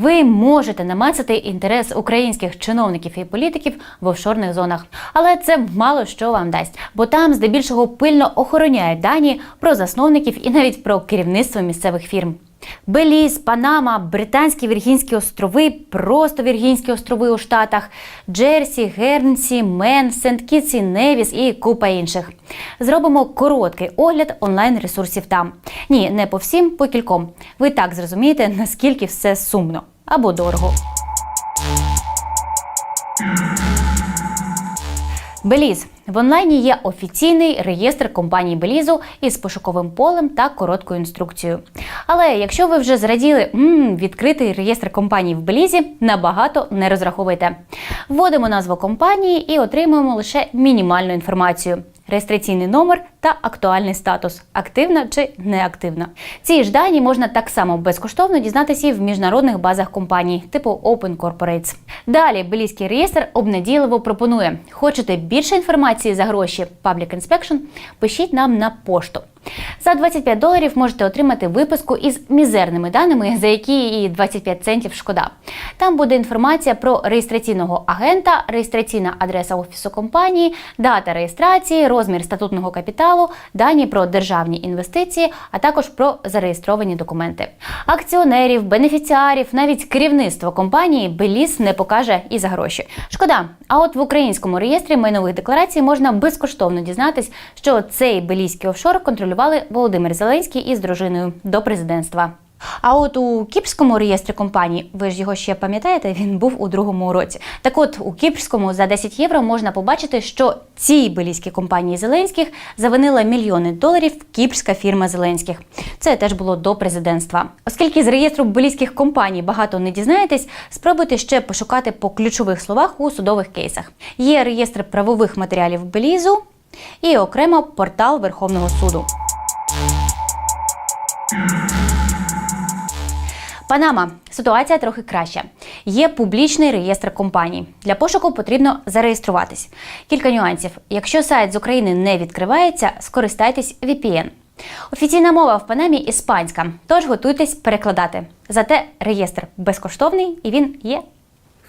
ви можете намацати інтерес українських чиновників і політиків в офшорних зонах. Але це мало що вам дасть, бо там здебільшого пильно охороняють дані про засновників і навіть про керівництво місцевих фірм. Беліз, Панама, Британські Віргінські острови, просто Віргінські острови у Штатах, Джерсі, Гернсі, Мен, Сент Кітс і Невіс і купа інших. Зробимо короткий огляд онлайн ресурсів там. Ні, не по всім, по кільком. Ви так зрозумієте, наскільки все сумно або дорого. Беліз в онлайні є офіційний реєстр компанії Белізу із пошуковим полем та короткою інструкцією. Але якщо ви вже зраділи м відкритий реєстр компаній в Белізі, набагато не розраховуйте. Вводимо назву компанії і отримуємо лише мінімальну інформацію. Реєстраційний номер та актуальний статус активна чи неактивна. Ці ж дані можна так само безкоштовно дізнатися і в міжнародних базах компаній, типу Open Corporates. Далі Белізький реєстр обнадійливо пропонує: хочете більше інформації за гроші Public Inspection? Пишіть нам на пошту. За 25 доларів можете отримати виписку із мізерними даними, за які і 25 центів шкода. Там буде інформація про реєстраційного агента, реєстраційна адреса офісу компанії, дата реєстрації, розмір статутного капіталу, дані про державні інвестиції, а також про зареєстровані документи. Акціонерів, бенефіціарів, навіть керівництво компанії Беліс не покаже і за гроші. Шкода. А от в українському реєстрі майнових декларацій можна безкоштовно дізнатись, що цей белійський офшор контролювали Володимир Зеленський із дружиною до президентства. А от у кіпрському реєстрі компаній, ви ж його ще пам'ятаєте, він був у другому році. Так от у кіпрському за 10 євро можна побачити, що цій белійській компанії Зеленських завинила мільйони доларів кіпрська фірма Зеленських. Це теж було до президентства. Оскільки з реєстру белійських компаній багато не дізнаєтесь, спробуйте ще пошукати по ключових словах у судових кейсах. Є реєстр правових матеріалів Белізу і окремо портал Верховного суду. Панама ситуація трохи краща. Є публічний реєстр компаній. Для пошуку потрібно зареєструватись. Кілька нюансів. Якщо сайт з України не відкривається, скористайтесь VPN. Офіційна мова в Панамі іспанська, тож готуйтесь перекладати. Зате реєстр безкоштовний і він є.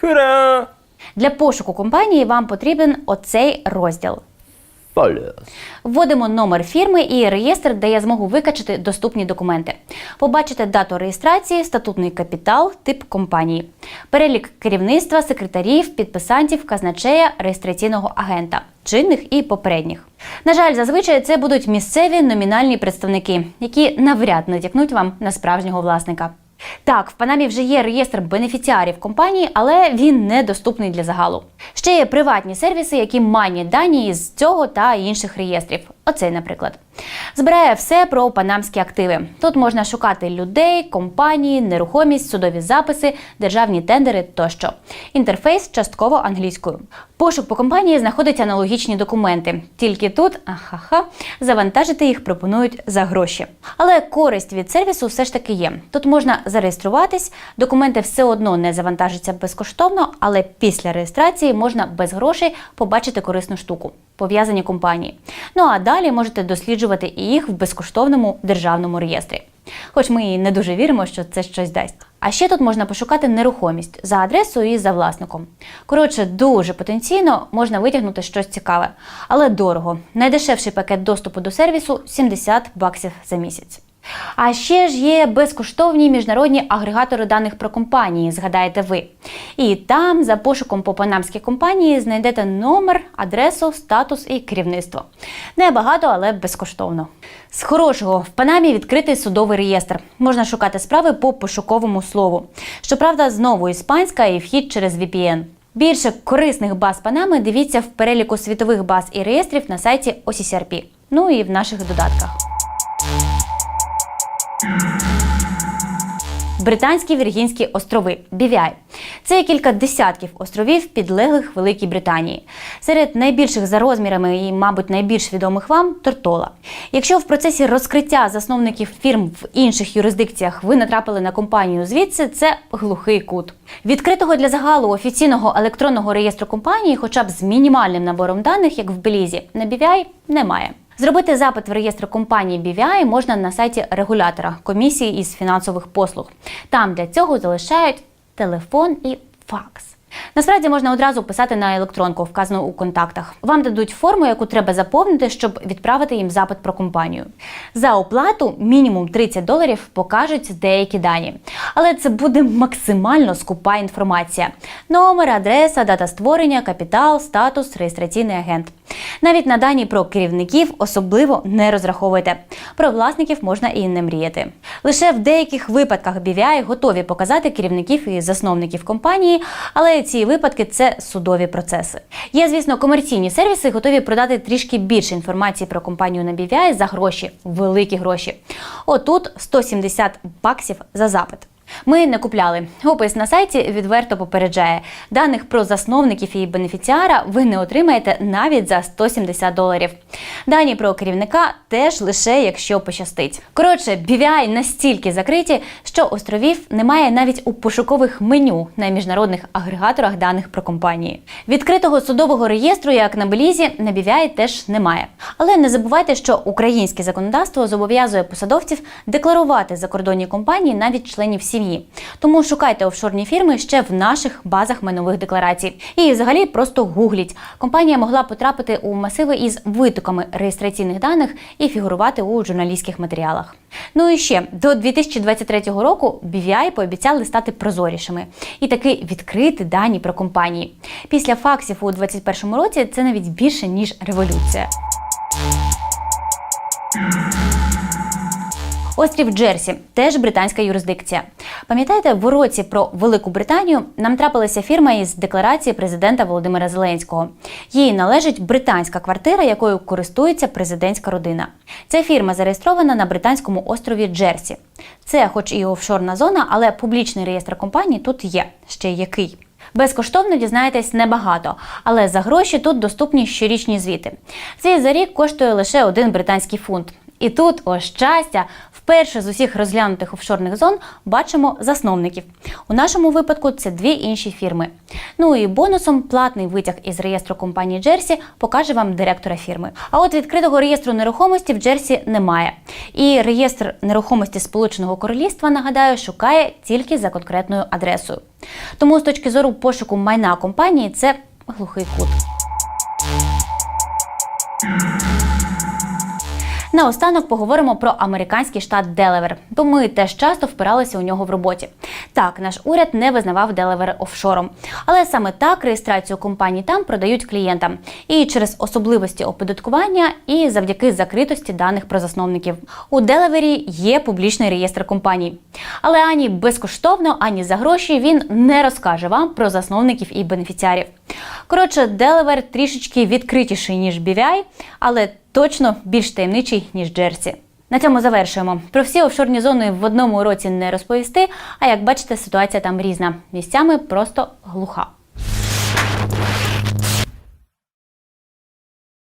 Ура! Для пошуку компанії вам потрібен оцей розділ. Вводимо номер фірми і реєстр дає змогу викачати доступні документи. Побачите дату реєстрації, статутний капітал, тип компанії, перелік керівництва, секретарів, підписантів, казначея, реєстраційного агента, чинних і попередніх. На жаль, зазвичай це будуть місцеві номінальні представники, які навряд натякнуть вам на справжнього власника. Так, в Панамі вже є реєстр бенефіціарів компанії, але він недоступний для загалу. Ще є приватні сервіси, які манять дані з цього та інших реєстрів. Оцей, наприклад. Збирає все про панамські активи. Тут можна шукати людей, компанії, нерухомість, судові записи, державні тендери тощо. Інтерфейс частково англійською. Пошук по компанії знаходить аналогічні документи. Тільки тут, ахаха, завантажити їх пропонують за гроші. Але користь від сервісу все ж таки є. Тут можна зареєструватись, документи все одно не завантажаться безкоштовно, але після реєстрації можна без грошей побачити корисну штуку пов'язані компанії. Ну а далі можете досліджувати і їх в безкоштовному державному реєстрі. Хоч ми і не дуже віримо, що це щось дасть. А ще тут можна пошукати нерухомість за адресою і за власником. Коротше, дуже потенційно можна витягнути щось цікаве, але дорого. Найдешевший пакет доступу до сервісу 70 баксів за місяць. А ще ж є безкоштовні міжнародні агрегатори даних про компанії, згадаєте ви. І там за пошуком по панамській компанії знайдете номер, адресу, статус і керівництво. Небагато, але безкоштовно. З хорошого в Панамі відкритий судовий реєстр. Можна шукати справи по пошуковому слову. Щоправда, знову іспанська і вхід через VPN. Більше корисних баз Панами дивіться в переліку світових баз і реєстрів на сайті OCCRP. Ну і в наших додатках. Британські Віргінські острови BVI. Це кілька десятків островів, підлеглих Великій Британії. Серед найбільших за розмірами і, мабуть, найбільш відомих вам Тортола. Якщо в процесі розкриття засновників фірм в інших юрисдикціях ви натрапили на компанію звідси, це глухий кут. Відкритого для загалу офіційного електронного реєстру компанії, хоча б з мінімальним набором даних, як в Белізі, на BVI немає. Зробити запит в реєстр компанії BVI можна на сайті регулятора комісії із фінансових послуг. Там для цього залишають телефон і факс. Насправді можна одразу писати на електронку, вказану у контактах. Вам дадуть форму, яку треба заповнити, щоб відправити їм запит про компанію. За оплату мінімум 30 доларів покажуть деякі дані. Але це буде максимально скупа інформація: номер, адреса, дата створення, капітал, статус, реєстраційний агент. Навіть на дані про керівників особливо не розраховуйте. Про власників можна і не мріяти. Лише в деяких випадках BVI готові показати керівників і засновників компанії, але ці випадки це судові процеси. Є, звісно, комерційні сервіси, готові продати трішки більше інформації про компанію на BVI за гроші, великі гроші. Отут 170 баксів за запит. Ми не купляли. Опис на сайті відверто попереджає. Даних про засновників і бенефіціара ви не отримаєте навіть за 170 доларів. Дані про керівника теж лише якщо пощастить. Коротше, BVI настільки закриті, що островів немає навіть у пошукових меню на міжнародних агрегаторах даних про компанії. Відкритого судового реєстру, як на Белізі, на BVI теж немає. Але не забувайте, що українське законодавство зобов'язує посадовців декларувати закордонні компанії навіть членів сім'ї. Тому шукайте офшорні фірми ще в наших базах майнових декларацій. І взагалі просто гугліть. Компанія могла потрапити у масиви із витоками реєстраційних даних і фігурувати у журналістських матеріалах. Ну і ще до 2023 року BVI пообіцяли стати прозорішими і таки відкрити дані про компанії. Після факсів у 2021 році це навіть більше ніж революція. Острів Джерсі теж британська юрисдикція. Пам'ятаєте, в уроці про Велику Британію нам трапилася фірма із декларації президента Володимира Зеленського. Їй належить британська квартира, якою користується президентська родина. Ця фірма зареєстрована на британському острові Джерсі. Це, хоч і офшорна зона, але публічний реєстр компаній тут є. Ще який. Безкоштовно дізнаєтесь небагато, але за гроші тут доступні щорічні звіти. Звіт за рік коштує лише один британський фунт. І тут, о щастя, вперше з усіх розглянутих офшорних зон бачимо засновників. У нашому випадку це дві інші фірми. Ну і бонусом платний витяг із реєстру компанії Джерсі покаже вам директора фірми. А от відкритого реєстру нерухомості в Джерсі немає. І реєстр нерухомості Сполученого Королівства, нагадаю, шукає тільки за конкретною адресою. Тому з точки зору пошуку майна компанії це глухий кут. Наостанок поговоримо про американський штат Делавер, бо ми теж часто впиралися у нього в роботі. Так, наш уряд не визнавав Делавер офшором, але саме так реєстрацію компаній там продають клієнтам і через особливості оподаткування, і завдяки закритості даних про засновників. У Делавері є публічний реєстр компаній, але ані безкоштовно, ані за гроші він не розкаже вам про засновників і бенефіціарів. Коротше, Делавер трішечки відкритіший ніж BVI, але точно більш таємничий, ніж Джерсі. На цьому завершуємо. Про всі офшорні зони в одному уроці не розповісти, а як бачите, ситуація там різна. Місцями просто глуха.